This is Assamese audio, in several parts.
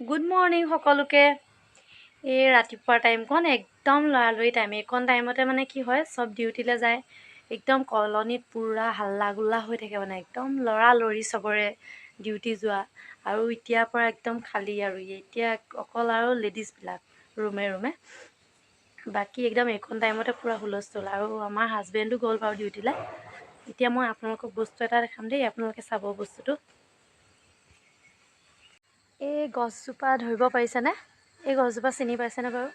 গুড মৰ্ণিং সকলোকে। এই ৰাতিপুৱাৰ টাইমকণ একদম লৰালৰি টাইম এইকণ টাইমতে মানে কি হয় চব ডিউটিলৈ যায়। একদম কলনীত পূৰা হাল্লা গোল্লা হৈ থাকে মানে। একদম লৰালৰি চবৰে ডিউটি যোৱা। আৰু এতিয়াৰ পৰা একদম খালী আৰু। এতিয়া অকল আৰু লেডিজবিলাক ৰুমে ৰুমে। বাকী একদম এইকণ টাইমতে পূৰা হুলস্থুল। আৰু আমাৰ হাজবেণ্ডো গ'ল বাৰু ডিউটিলৈ এতিয়া মই আপোনালোকক বস্তু এটা দেখাম দেই। আপোনালোকে চাব বস্তুটো। এই গছজোপা ধৰিব পাৰিছেনে? এই গছজোপা চিনি পাইছেনে বাৰু?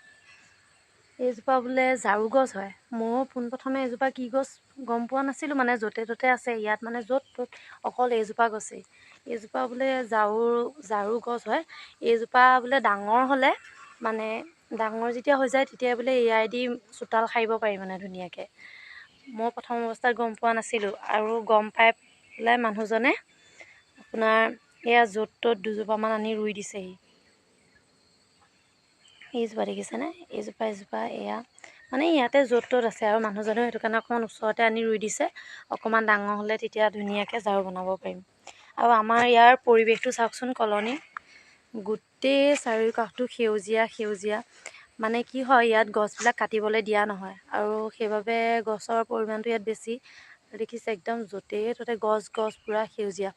এইজোপা বোলে ঝাৰু গছ হয়। ময়ো পোনপ্ৰথমে এইজোপা কি গছ গম পোৱা নাছিলোঁ মানে য'তে ত'তে আছে। ইয়াত মানে য'ত ত'ত অকল এইজোপা গছেই। এইজোপা বোলে ঝাৰু ঝাৰু গছ হয়। এইজোপা বোলে ডাঙৰ হ'লে মানে ডাঙৰ যেতিয়া হৈ যায় তেতিয়া বোলে এআই দি চোতাল সাৰিব পাৰি মানে ধুনীয়াকৈ। মই প্ৰথম অৱস্থাত গম পোৱা নাছিলোঁ। আৰু গম পাই পেলাই মানুহজনে আপোনাৰ এয়া য'ত ত'ত দুজোপামান আনি ৰুই দিছেহি। এইজোপা দেখিছেনে? এইজোপা এজোপা এয়া। মানে ইয়াতে য'ত ত'ত আছে আৰু মানুহজনেও সেইটো কাৰণে অকণমান ওচৰতে আনি ৰুই দিছে। অকণমান ডাঙৰ হ'লে তেতিয়া ধুনীয়াকৈ ঝাৰু বনাব পাৰিম। আৰু আমাৰ ইয়াৰ পৰিৱেশটো চাওকচোন কলনী। গোটেই চাৰিওকাষটো সেউজীয়া সেউজীয়া। মানে কি হয় ইয়াত গছবিলাক কাটিবলৈ দিয়া নহয়। আৰু সেইবাবে গছৰ পৰিমাণটো ইয়াত বেছি। দেখিছে একদম য'তেই ত'তে গছ গছ পূৰা সেউজীয়া।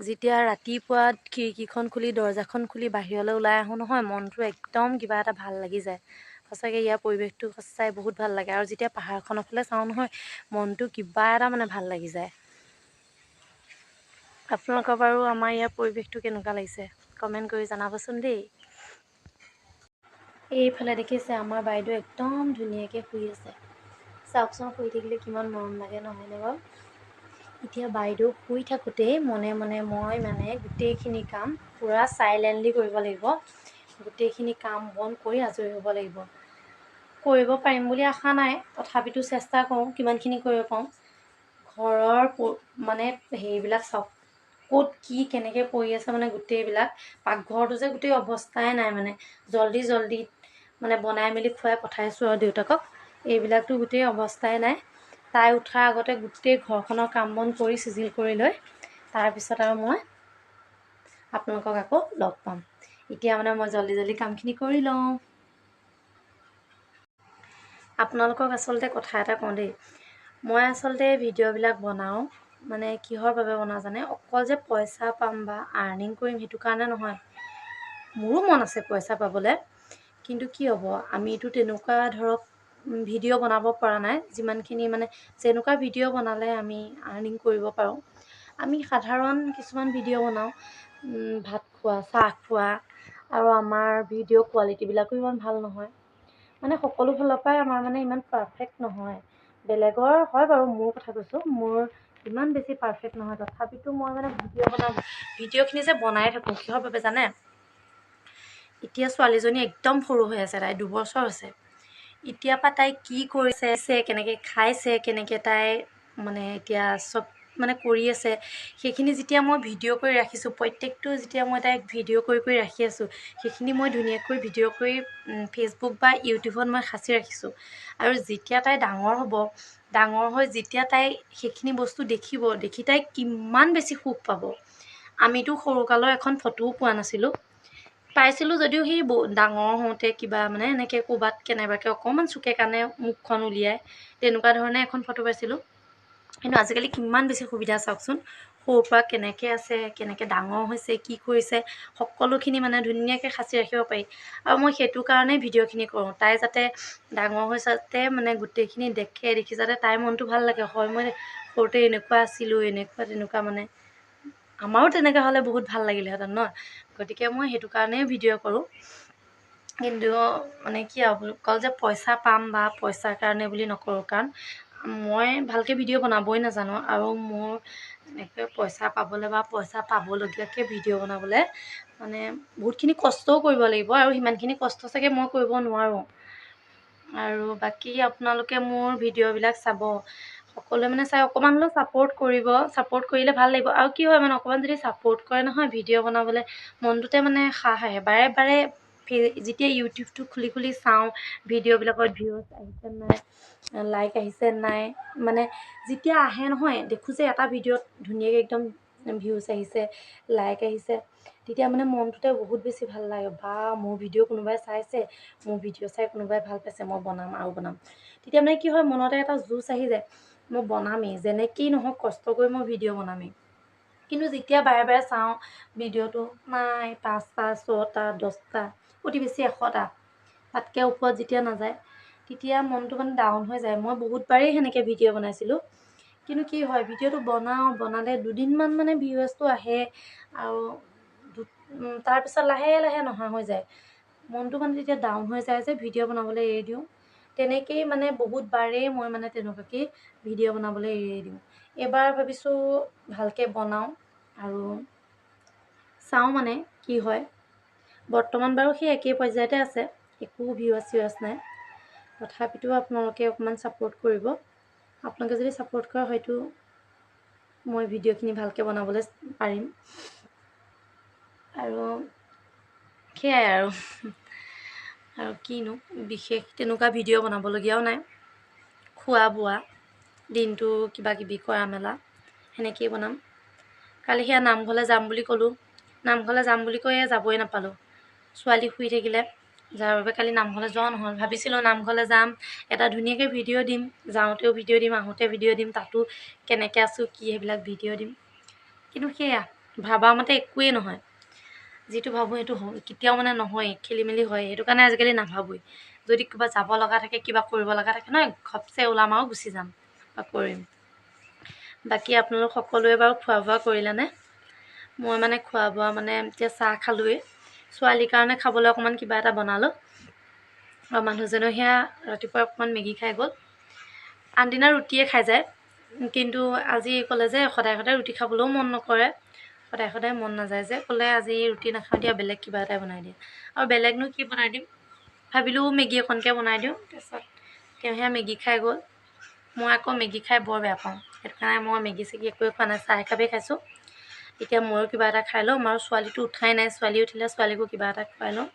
যেতিয়া ৰাতিপুৱা খিৰিকীখন খুলি দৰ্জাখন খুলি বাহিৰলৈ ওলাই আহোঁ নহয় মনটো একদম কিবা এটা ভাল লাগি যায়। সঁচাকৈ ইয়াৰ পৰিৱেশটো সঁচাই বহুত ভাল লাগে। আৰু যেতিয়া পাহাৰখনৰ ফালে চাওঁ নহয় মনটো কিবা এটা মানে ভাল লাগি যায়। আপোনালোকৰ বাৰু আমাৰ ইয়াৰ পৰিৱেশটো কেনেকুৱা লাগিছে? কমেণ্ট কৰি জনাবচোন দেই। এইফালে দেখিছে আমাৰ বাইদেউ একদম ধুনীয়াকৈ শুই আছে। চাওকচোন শুই থাকিলে কিমান মৰম লাগে নহয়নে বাৰু? এতিয়া বাইদেউ শুই থাকোঁতেই মনে মনে মই মানে গোটেইখিনি কাম পূৰা চাইলেণ্টলি কৰিব লাগিব। গোটেইখিনি কাম বন কৰি আজৰি হ'ব লাগিব। কৰিব পাৰিম বুলি আশা নাই তথাপিতো চেষ্টা কৰোঁ কিমানখিনি কৰিব পাৰোঁ। ঘৰৰ মানে হেৰিবিলাক চাওক ক'ত কি কেনেকৈ পৰি আছে মানে গোটেইবিলাক। পাকঘৰটো যে গোটেই অৱস্থাই নাই মানে। জল্দি জল্দি মানে বনাই মেলি খুৱাই পঠাইছোঁ আৰু দেউতাকক। এইবিলাকতো গোটেই অৱস্থাই নাই। তাই উঠাৰ আগতে গোটেই ঘৰখনৰ কাম বন কৰি চিজিল কৰি লৈ তাৰপিছত আৰু মই আপোনালোকক আকৌ লগ পাম। এতিয়া মানে মই জল্দি জল্দি কামখিনি কৰি লওঁ। আপোনালোকক আচলতে কথা এটা কওঁ দেই মই আচলতে ভিডিঅ'বিলাক বনাওঁ মানে কিহৰ বাবে বনাওঁ জানে? অকল যে পইচা পাম বা আৰ্নিং কৰিম সেইটো কাৰণে নহয় মোৰো মন আছে পইচা পাবলৈ। কিন্তু কি হ'ব আমিতো তেনেকুৱা ধৰক ভিডিঅ' বনাব পৰা নাই। যিমানখিনি মানে যেনেকুৱা ভিডিঅ' বনালে আমি আৰ্নিং কৰিব পাৰোঁ। আমি সাধাৰণ কিছুমান ভিডিঅ' বনাওঁ। ভাত খোৱা চাহ খোৱা আৰু আমাৰ ভিডিঅ' কোৱালিটিবিলাকো ইমান ভাল নহয়। মানে সকলো ফালৰ পৰাই আমাৰ মানে ইমান পাৰফেক্ট নহয়। বেলেগৰ হয় বাৰু মোৰ কথা কৈছোঁ মোৰ ইমান বেছি পাৰফেক্ট নহয়। তথাপিতো মই মানে ভিডিঅ' বনাওঁ ভিডিঅ'খিনি যে বনাই থাকোঁ কিহৰ বাবে জানে? এতিয়া ছোৱালীজনী একদম সৰু হৈ আছে তাই দুবছৰ হৈছে। এতিয়াৰ পৰা তাই কি কৰিছে কেনেকৈ খাইছে কেনেকৈ তাই মানে এতিয়া চব মানে কৰি আছে সেইখিনি যেতিয়া মই ভিডিঅ' কৰি ৰাখিছোঁ প্ৰত্যেকটো যেতিয়া মই তাইক ভিডিঅ' কৰি কৰি ৰাখি আছোঁ সেইখিনি মই ধুনীয়াকৈ ভিডিঅ' কৰি ফেচবুক বা ইউটিউবত মই সাঁচি ৰাখিছোঁ। আৰু যেতিয়া তাই ডাঙৰ হ'ব ডাঙৰ হৈ যেতিয়া তাই সেইখিনি বস্তু দেখিব দেখি তাই কিমান বেছি সুখ পাব। আমিতো সৰুকালৰ এখন ফটোও পোৱা নাছিলোঁ। পাইছিলোঁ যদিও সেই ডাঙৰ হওঁতে কিবা মানে এনেকৈ ক'ৰবাত কেনেবাকৈ অকণমান চুকে কাণে মুখখন উলিয়াই তেনেকুৱা ধৰণে এখন ফটো পাইছিলোঁ। কিন্তু আজিকালি কিমান বেছি সুবিধা চাওকচোন সৰুৰ পৰা কেনেকৈ আছে কেনেকৈ ডাঙৰ হৈছে কি কৰিছে সকলোখিনি মানে ধুনীয়াকৈ সাঁচি ৰাখিব পাৰি। আৰু মই সেইটো কাৰণেই ভিডিঅ'খিনি কৰোঁ তাই যাতে ডাঙৰ হৈ যাতে মানে গোটেইখিনি দেখে দেখি যাতে তাইৰ মনটো ভাল লাগে হয় মই সৰুতে এনেকুৱা আছিলোঁ এনেকুৱা তেনেকুৱা মানে আমাৰো তেনেকৈ হ'লে বহুত ভাল লাগিলেহেঁতেন ন। গতিকে মই সেইটো কাৰণেই ভিডিঅ' কৰোঁ। কিন্তু মানে কি আৰু অকল যে পইচা পাম বা পইচাৰ কাৰণে বুলি নকৰোঁ কাৰণ মই ভালকৈ ভিডিঅ' বনাবই নাজানো আৰু মোৰ এনেকৈ পইচা পাবলৈ বা পইচা পাবলগীয়াকৈ ভিডিঅ' বনাবলৈ মানে বহুতখিনি কষ্টও কৰিব লাগিব আৰু সিমানখিনি কষ্ট চাগে মই কৰিব নোৱাৰোঁ। আৰু বাকী আপোনালোকে মোৰ ভিডিঅ'বিলাক চাব। সকলোৱে মানে চাই অকণমান হ'লেও ছাপোৰ্ট কৰিব ছাপোৰ্ট কৰিলে ভাল লাগিব। আৰু কি হয় মানে অকণমান যদি ছাপোৰ্ট কৰে নহয় ভিডিঅ' বনাবলৈ মনটোতে মানে সাহ আহে। বাৰে বাৰে যেতিয়া ইউটিউবটো খুলি খুলি চাওঁ ভিডিঅ'বিলাকত ভিউজ আহিছে নাই লাইক আহিছে নাই মানে যেতিয়া আহে নহয় দেখোঁ যে এটা ভিডিঅ'ত ধুনীয়াকৈ একদম ভিউজ আহিছে লাইক আহিছে তেতিয়া মানে মনটোতে বহুত বেছি ভাল লাগে। বা মোৰ ভিডিঅ' কোনোবাই চাইছে মোৰ ভিডিঅ' চাই কোনোবাই ভাল পাইছে মই বনাম আৰু বনাম। তেতিয়া মানে কি হয় মনতে এটা জোচ আহি যায়। মই বনামেই যেনেকেই নহওক কষ্ট কৰি মই ভিডিঅ' বনামেই। কিন্তু যেতিয়া বাৰে বাৰে চাওঁ ভিডিঅ'টো নাই পাঁচটা ছটা দহটা অতি বেছি এশটা তাতকৈ ওপৰত যেতিয়া নাযায় তেতিয়া মনটো মানে ডাউন হৈ যায়। মই বহুতবাৰেই সেনেকৈ ভিডিঅ' বনাইছিলোঁ। কিন্তু কি হয় ভিডিঅ'টো বনাওঁ বনালে দুদিনমান মানে ভিউৱাৰ্ছটো আহে আৰু তাৰপিছত লাহে লাহে নহা হৈ যায়। মনটো মানে তেতিয়া ডাউন হৈ যায় যে ভিডিঅ' বনাবলৈ এৰি দিওঁ। তেনেকেই মানে বহুতবাৰেই মই মানে তেনেকুৱাকৈ ভিডিঅ' বনাবলৈ এৰি দিওঁ। এইবাৰ ভাবিছোঁ ভালকৈ বনাওঁ আৰু চাওঁ মানে কি হয়। বৰ্তমান বাৰু সেই একেই পৰ্যায়তে আছে একো ভিউৱাৰ্ছ চিউৱাৰ্ছ নাই। তথাপিতো আপোনালোকে অকণমান ছাপোৰ্ট কৰিব। আপোনালোকে যদি ছাপোৰ্ট কৰে হয়তো মই ভিডিঅ'খিনি ভালকৈ বনাবলৈ পাৰিম। আৰু সেয়াই আৰু। আৰু কিনো বিশেষ তেনেকুৱা ভিডিঅ' বনাবলগীয়াও নাই। খোৱা বোৱা দিনটো কিবা কিবি কৰা মেলা সেনেকৈয়ে বনাম। কালি সেয়া নামঘৰলৈ যাম বুলি ক'লোঁ। নামঘৰলৈ যাম বুলি কৈয়ে যাবই নাপালোঁ। ছোৱালী শুই থাকিলে যাৰ বাবে কালি নামঘৰলৈ যোৱা নহ'ল। ভাবিছিলোঁ নামঘৰলৈ যাম এটা ধুনীয়াকৈ ভিডিঅ' দিম। যাওঁতেও ভিডিঅ' দিম আহোঁতে ভিডিঅ' দিম তাতো কেনেকৈ আছোঁ কি সেইবিলাক ভিডিঅ' দিম। কিন্তু সেয়া ভবামতে একোৱেই নহয়। যিটো ভাবোঁ সেইটো কেতিয়াও মানে নহয়েই খেলি মেলি হয় সেইটো কাৰণে আজিকালি নাভাবোঁৱেই। যদি কিবা যাব লগা থাকে কিবা কৰিব লগা থাকে নহয় ঘপচে ওলাম আৰু গুচি যাম বা কৰিম। বাকী আপোনালোক সকলোৱে বাৰু খোৱা বোৱা কৰিলেনে? মই মানে খোৱা বোৱা মানে এতিয়া চাহ খালোঁৱেই। ছোৱালীৰ কাৰণে খাবলৈ অকণমান কিবা এটা বনালোঁ। আৰু মানুহজনেও সেয়া ৰাতিপুৱা অকণমান মেগী খাই গ'ল। আনদিনা ৰুটিয়ে খাই যায়। কিন্তু আজি ক'লে যে সদায় সদায় ৰুটি খাবলৈও মন নকৰে। সদায় সদায় মন নাযায় যে ক'লে আজি ৰুটি নাখাওঁ দিয়া বেলেগ কিবা এটাই বনাই দিয়া। আৰু বেলেগনো কি বনাই দিম? ভাবিলোঁ মেগী অকণকৈ বনাই দিওঁ। তাৰপিছত? তেওঁ সেয়া মেগী খাই গ'ল। মই আকৌ মেগী খাই বৰ বেয়া পাওঁ। সেইটো কাৰণে মই মেগী চেগী একোৱে খোৱা নাই চাহ একাপেই খাইছোঁ। এতিয়া ময়ো কিবা এটা খাই ল'ম আৰু ছোৱালীটো উঠাই নাই। ছোৱালী উঠিলে ছোৱালীকো কিবা এটা খুৱাই ল'ম।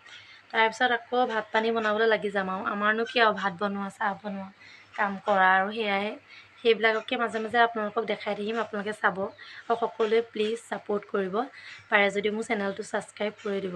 তাৰপিছত আকৌ ভাত পানী বনাবলৈ লাগি যাম আৰু। আমাৰনো কি আৰু ভাত বনোৱা চাহ বনোৱা কাম কৰা আৰু সেয়াই সেইবিলাককে মাজে মাজে আপোনালোকক দেখাই থাকিম আপোনালোকে চাব। আৰু সকলোৱে প্লিজ ছাপোৰ্ট কৰিব। পাৰে যদি মোৰ চেনেলটো ছাবস্ক্ৰাইব কৰি দিব।